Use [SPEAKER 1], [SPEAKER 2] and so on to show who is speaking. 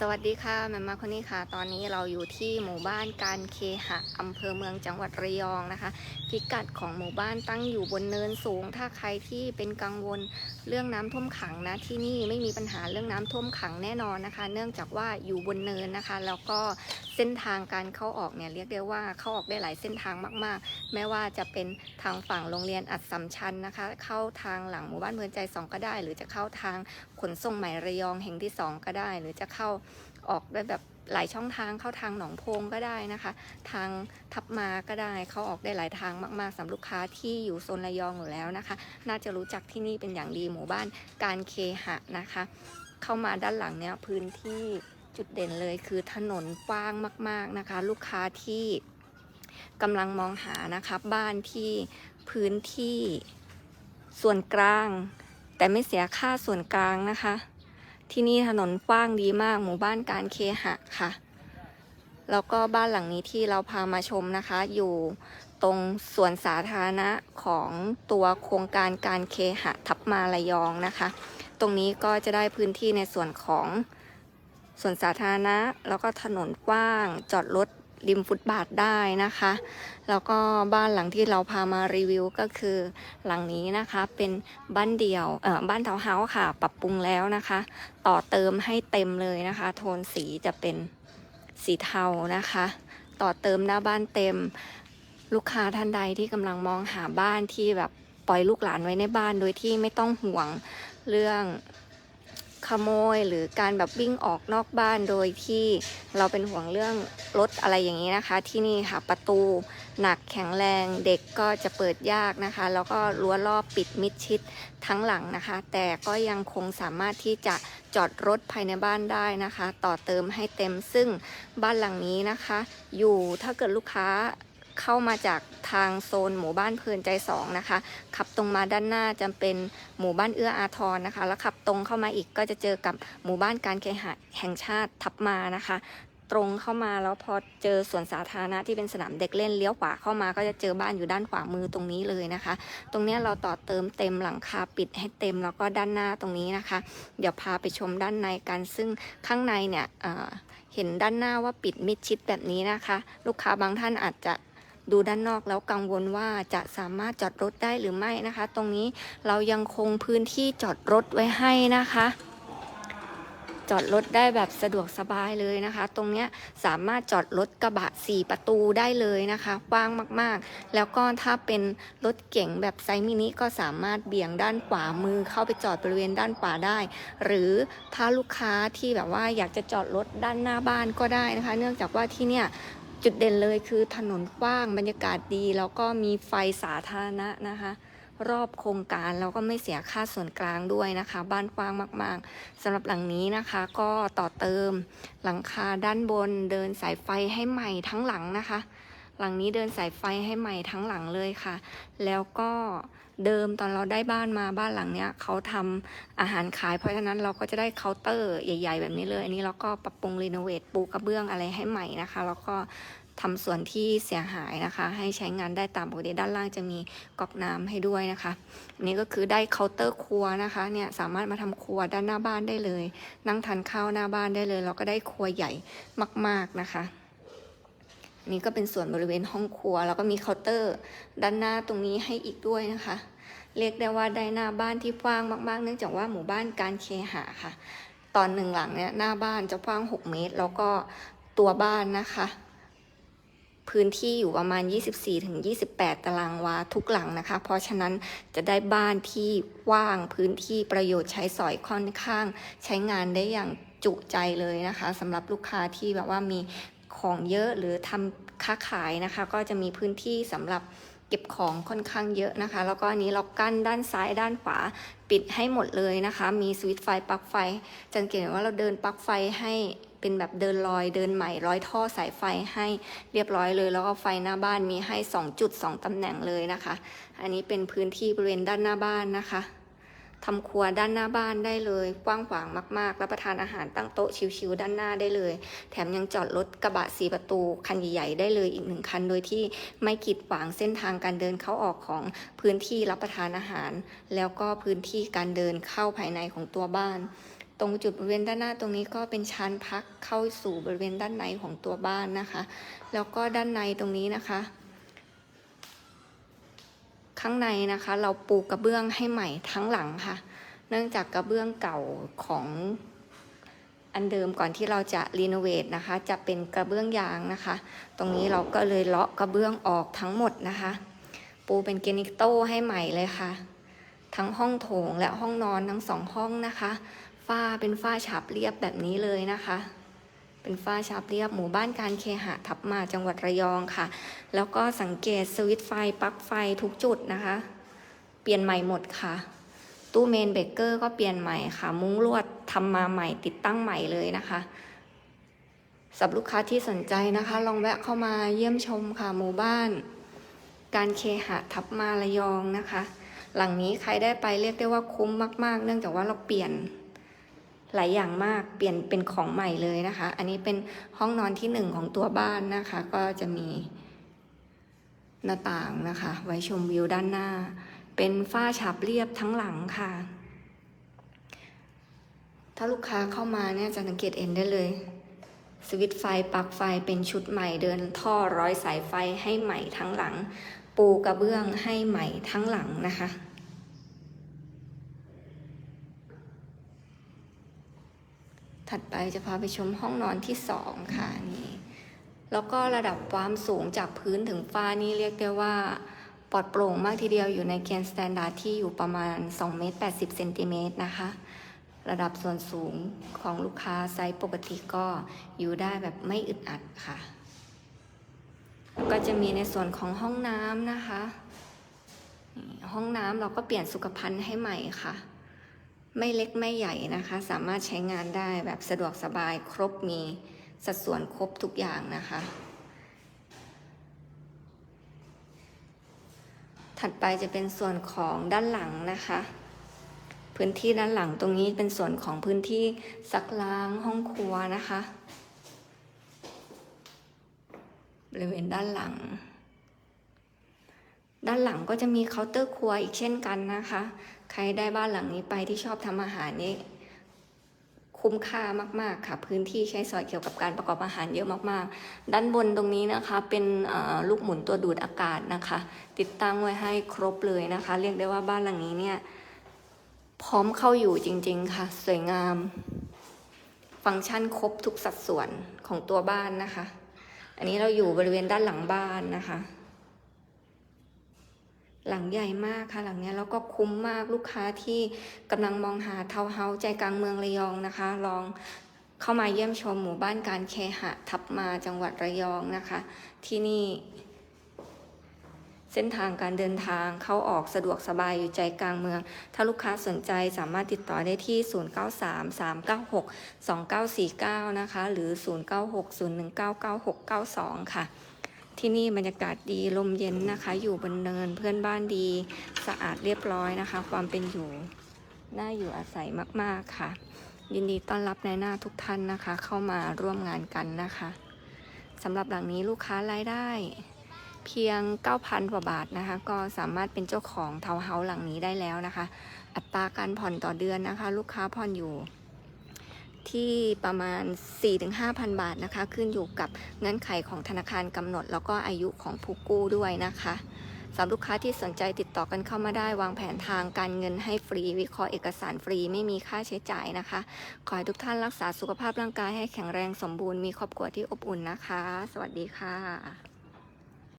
[SPEAKER 1] สวัสดีค่ะแม่มาคนนี้ค่ะ ตอนนี้เราอยู่ที่หมู่บ้านการเคหะอำเภอเมืองจังหวัดระยองนะคะ พิกัดของหมู่บ้านตั้งอยู่บนเนินสูง ถ้าใครที่เป็นกังวล เรื่องน้ำท่วมขังนะที่นี่ไม่มีปัญหาเรื่องน้ำท่วมขังแน่นอนนะคะ เนื่องจากว่าอยู่บนเนินนะคะ แล้วก็เส้นทางการเข้าออกเนี่ยเรียกได้ว่าเข้าออกได้หลายเส้นทางมากๆแม้ว่าจะเป็นทางฝั่งโรงเรียนอัดสัมชัญนะคะ เข้าทางหลังหมู่บ้านเมืองใจสองก็ได้ หรือจะเข้าทางขนส่งใหม่ระยองแห่งที่สองก็ได้ หรือจะเข้าออกได้แบบ หลายช่องทางเข้าทางหนองโพงก็ได้นะคะ ทางทับมาก็ได้เขาออกได้หลายทางมากๆสำหรับลูกค้าที่อยู่โซนระยองอยู่แล้วนะคะ น่าจะรู้จักที่นี่เป็นอย่างดีหมู่บ้านการเคหะนะคะ เข้ามาด้านหลังเนี้ยพื้นที่จุดเด่นเลยคือถนนกว้างมาก ๆนะคะ ลูกค้าที่กำลังมองหานะคะบ้านที่พื้นที่ส่วนกลาง แต่ไม่เสียค่าส่วนกลางนะคะ ที่นี่ถนนกว้างดีมาก หมู่บ้านการเคหะค่ะ แล้วก็บ้านหลังนี้ที่เราพามาชมนะคะ อยู่ตรงสวนสาธารณะของตัวโครงการการเคหะทับมาละยองนะคะ ตรงนี้ก็จะได้พื้นที่ในส่วนของสวนสาธารณะ แล้วก็ถนนกว้างจอดรถ ริมฟุตบาทได้นะคะ แล้วก็บ้านหลังที่เราพามารีวิวก็คือหลังนี้นะคะเป็นบ้านเดี่ยวเอ่อบ้านเทาวน์เฮาส์ค่ะ ปรับปรุงแล้วนะคะ ต่อเติมให้เต็มเลยนะคะ โทนสีจะเป็นสีเทานะคะ ต่อเติมหน้าบ้านเต็ม ลูกค้าท่านใดที่กำลังมองหาบ้านที่แบบปล่อยลูกหลานไว้ในบ้านโดยที่ไม่ต้องห่วงเรื่อง ขโมยหรือการแบบวิ่งออกนอกบ้านโดยที่เราเป็นห่วงเรื่องรถอะไรอย่างนี้นะคะ ที่นี่ค่ะประตูหนักแข็งแรงเด็กก็จะเปิดยากนะคะ แล้วก็รั้วรอบปิดมิดชิดทั้งหลังนะคะ แต่ก็ยังคงสามารถที่จะจอดรถภายในบ้านได้นะคะ ต่อเติมให้เต็มซึ่งบ้านหลังนี้นะคะ อยู่ถ้าเกิดลูกค้า เข้ามาจากทางโซนหมู่บ้านเพลินใจสองนะคะ ขับตรงมาด้านหน้าจะเป็นหมู่บ้านเอื้ออาทรนะคะ แล้วขับตรงเข้ามาอีกก็จะเจอกับหมู่บ้านการเคหะแห่งชาติทับมานะคะ ตรงเข้ามาแล้วพอเจอสวนสาธารณะที่เป็นสนามเด็กเล่นเลี้ยวขวาเข้ามาก็จะเจอบ้านอยู่ด้านขวามือตรงนี้เลยนะคะ ตรงนี้เราต่อเติมเต็มหลังคาปิดให้เต็มแล้วก็ด้านหน้าตรงนี้นะคะ เดี๋ยวพาไปชมด้านในกันซึ่งข้างในเนี่ยเเห็นด้านหน้าว่าปิดมิดชิดแบบนี้นะคะ ลูกค้าบางท่านอาจจะ ดูด้านนอกแล้วกังวลว่าจะสามารถจอดรถได้หรือไม่นะคะ ตรงนี้เรายังคงพื้นที่จอดรถไว้ให้นะคะจอดรถได้แบบสะดวกสบายเลยนะคะ ตรงเนี้ยสามารถจอดรถกระบะ 4 ประตูได้เลยนะคะกว้างมากๆ แล้วก็ถ้าเป็นรถเก๋งแบบไซส์มินิก็สามารถเบี่ยงด้านขวามือเข้าไปจอดบริเวณด้านขวาได้ หรือถ้าลูกค้าที่แบบว่าอยากจะจอดรถด้านหน้าบ้านก็ได้นะคะ เนื่องจากว่าที่เนี่ย จุดเด่นเลยคือถนนกว้างบรรยากาศดี แล้วก็มีไฟสาธารณะนะคะ รอบโครงการแล้วก็ไม่เสียค่าส่วนกลางด้วยนะคะ บ้านกว้างมากๆสำหรับหลังนี้นะคะ ก็ต่อเติมหลังคาด้านบนเดินสายไฟให้ใหม่ทั้งหลังนะคะ หลังนี้เดินสายไฟให้ใหม่ทั้งหลังเลยค่ะ แล้วก็ เดิมตอนเราได้บ้านมาบ้านหลังเนี้ยเขาทำอาหารขาย เพราะฉะนั้นเราก็จะได้เคาน์เตอร์ใหญ่ ๆ แบบนี้เลย อันนี้เราก็ปรับปรุงรีโนเวทปูกระเบื้องอะไรให้ใหม่นะคะ แล้วก็ทำส่วนที่เสียหายนะคะ ให้ใช้งานได้ตามปกติด้านล่างจะมีก๊อกน้ำให้ด้วยนะคะอันนี้ก็คือได้เคาน์เตอร์ครัวนะคะเนี่ยสามารถมาทำครัวด้านหน้าบ้านได้เลย นั่งทานข้าวหน้าบ้านได้เลย เราก็ได้ครัวใหญ่มาก ๆนะคะ นี่ก็เป็นส่วนบริเวณห้องครัว แล้วก็มีเคาน์เตอร์ ด้านหน้าตรงนี้ให้อีกด้วยนะคะ เรียกได้ว่าได้หน้าบ้านที่กว้างมากๆ เนื่องจากว่าหมู่บ้านการเคหะค่ะ ตอนหนึ่งหลังเนี่ยหน้าบ้านจะกว้าง 6 เมตร แล้วก็ตัวบ้านนะคะ พื้นที่อยู่ประมาณ 24-28 ตารางวาทุกหลังนะคะ เพราะฉะนั้นจะได้บ้านที่ว่างพื้นที่ประโยชน์ใช้สอยค่อนข้าง ใช้งานได้อย่างจุใจเลยนะคะสำหรับลูกค้าที่แบบว่ามี ของเยอะหรือทำค้าขายนะคะ ก็จะมีพื้นที่สำหรับเก็บของค่อนข้างเยอะนะคะ แล้วก็อันนี้เรากั้นด้านซ้ายด้านขวาปิดให้หมดเลยนะคะ มีสวิตช์ไฟปลั๊กไฟจังเกตว่าเราเดินปลั๊กไฟให้เป็นแบบเดินลอยเดินใหม่ร้อยท่อสายไฟให้เรียบร้อยเลย แล้วก็ไฟหน้าบ้านมีให้2จุด2ตำแหน่งเลยนะคะ อันนี้เป็นพื้นที่บริเวณด้านหน้าบ้านนะคะ ทำครัวด้านหน้าบ้านได้เลย กว้างขวางมากๆ รับประทานอาหารตั้งโต๊ะชิวๆด้านหน้าได้เลย แถมยังจอดรถกระบะสีประตูคันใหญ่ๆได้เลยอีกหนึ่งคัน โดยที่ไม่กีดขวางเส้นทางการเดินเข้าออกของพื้นที่รับประทานอาหาร แล้วก็พื้นที่การเดินเข้าภายในของตัวบ้านตรงจุดบริเวณด้านหน้าตรงนี้ก็เป็นชานพักเข้าสู่บริเวณด้านในของตัวบ้านนะคะ แล้วก็ด้านในตรงนี้นะคะ ข้างในนะคะ เราปูกระเบื้องให้ใหม่ทั้งหลังค่ะ เนื่องจากกระเบื้องเก่าของอันเดิมก่อนที่เราจะรีโนเวทนะคะ จะเป็นกระเบื้องยางนะคะ ตรงนี้เราก็เลยเลาะกระเบื้องออกทั้งหมดนะคะ ปูเป็นเกนิกโต้ให้ใหม่เลยค่ะ ทั้งห้องโถงและห้องนอนทั้งสองห้องนะคะ ฝ้าเป็นฝ้าฉาบเรียบแบบนี้เลยนะคะ เป็นฝ้าฉาบเรียบหมู่บ้านการเคหะทับมาจังหวัดระยองค่ะ แล้วก็สังเกตสวิตไฟปลั๊กไฟทุกจุดนะคะ เปลี่ยนใหม่หมดค่ะ ตู้เมนเบเกอร์ก็เปลี่ยนใหม่ค่ะ มุ้งลวดทำมาใหม่ติดตั้งใหม่เลยนะคะสำหรับลูกค้าที่สนใจนะคะ ลองแวะเข้ามาเยี่ยมชมค่ะหมู่บ้าน การเคหะทับมาระยองนะคะ หลังนี้ใครได้ไปเรียกได้ว่าคุ้มมาก ๆ เนื่องจากว่าเราเปลี่ยน หลายอย่างมากเปลี่ยนเป็นของใหม่เลยนะคะ อันนี้เป็นห้องนอนที่หนึ่งของตัวบ้านนะคะ ก็จะมีหน้าต่างนะคะ ไว้ชมวิวด้านหน้า เป็นฝ้าฉาบเรียบทั้งหลังค่ะ ถ้าลูกค้าเข้ามาเนี่ยจะสังเกตเห็นได้เลยสวิตช์ไฟปลั๊กไฟเป็นชุดใหม่เดินท่อร้อยสายไฟให้ใหม่ทั้งหลัง ปูกระเบื้องให้ใหม่ทั้งหลังนะคะ ถัดไปจะพาไปชมห้องนอนที่สองค่ะนี่แล้วก็ระดับความสูงจากพื้นถึงฟ้านี่เรียกได้ว่าปลอดโปร่งมากทีเดียวอยู่ในเกณฑ์สแตนดาร์ดที่อยู่ประมาณ2เมตร80เซนติเมตรนะคะ ระดับส่วนสูงของลูกค้าไซส์ปกติก็อยู่ได้แบบไม่อึดอัดค่ะ ก็จะมีในส่วนของห้องน้ำนะคะ ห้องน้ำเราก็เปลี่ยนสุขภัณฑ์ให้ใหม่ค่ะ ไม่เล็กไม่ใหญ่นะคะ สามารถใช้งานได้แบบสะดวกสบายครบมีสัดส่วนครบทุกอย่างนะคะ ถัดไปจะเป็นส่วนของด้านหลังนะคะ พื้นที่ด้านหลังตรงนี้เป็นส่วนของพื้นที่ซักล้างห้องครัวนะคะ บริเวณด้านหลัง ด้านหลังก็จะมีเคาน์เตอร์ครัวอีกเช่นกันนะคะ ใครได้บ้านหลังนี้ไปที่ชอบทำอาหารนี่คุ้มค่ามาก ๆ ค่ะ พื้นที่ใช้สอยเกี่ยวกับการประกอบอาหารเยอะมากๆ ด้านบนตรงนี้นะคะเป็นลูกหมุนตัวดูดอากาศนะคะ ติดตั้งไว้ให้ครบเลยนะคะ เรียกได้ว่าบ้านหลังนี้เนี่ยพร้อมเข้าอยู่จริง ๆ ค่ะ สวยงาม ฟังก์ชันครบทุกสัดส่วนของตัวบ้านนะคะ อันนี้เราอยู่บริเวณด้านหลังบ้านนะคะ หลังใหญ่มากค่ะหลังเนี้ยแล้วก็คุ้มมากลูกค้าที่กำลังมองหาทาวน์เฮาส์ใจกลางเมืองระยองนะคะ ลองเข้ามาเยี่ยมชมหมู่บ้านการเคหะทับมาจังหวัดระยองนะคะ ที่นี่เส้นทางการเดินทางเข้าออกสะดวกสบายอยู่ใจกลางเมือง ถ้าลูกค้าสนใจสามารถติดต่อได้ที่ 0933962949 นะคะ หรือ 0960199692 ค่ะ ที่นี่บรรยากาศดีลมเย็นนะคะ อยู่บนเนินเพื่อนบ้านดีสะอาดเรียบร้อยนะคะ ความเป็นอยู่น่าอยู่อาศัยมากๆค่ะ ยินดีต้อนรับในหน้าทุกท่านนะคะ เข้ามาร่วมงานกันนะคะสำหรับหลังนี้ลูกค้ารายได้ เพียง 9,000กว่าบาทนะคะ ก็สามารถเป็นเจ้าของเทาวน์เฮาส์หลังนี้ได้แล้วนะคะ อัตราการผ่อนต่อเดือนนะคะ ลูกค้าผ่อนอยู่ ที่ประมาณ 4-5,000 บาทนะคะ ขึ้นอยู่กับเงื่อนไขของธนาคารกำหนด แล้วก็อายุของผู้กู้ด้วยนะคะสำหรับลูกค้าที่สนใจติดต่อกันเข้ามาได้วางแผนทางการเงินให้ฟรี วิเคราะห์เอกสารฟรีไม่มีค่าใช้จ่ายนะคะ ขอให้ทุกท่านรักษาสุขภาพร่างกายให้แข็งแรงสมบูรณ์มีครอบครัวที่อบอุ่นนะคะ สวัสดีค่ะ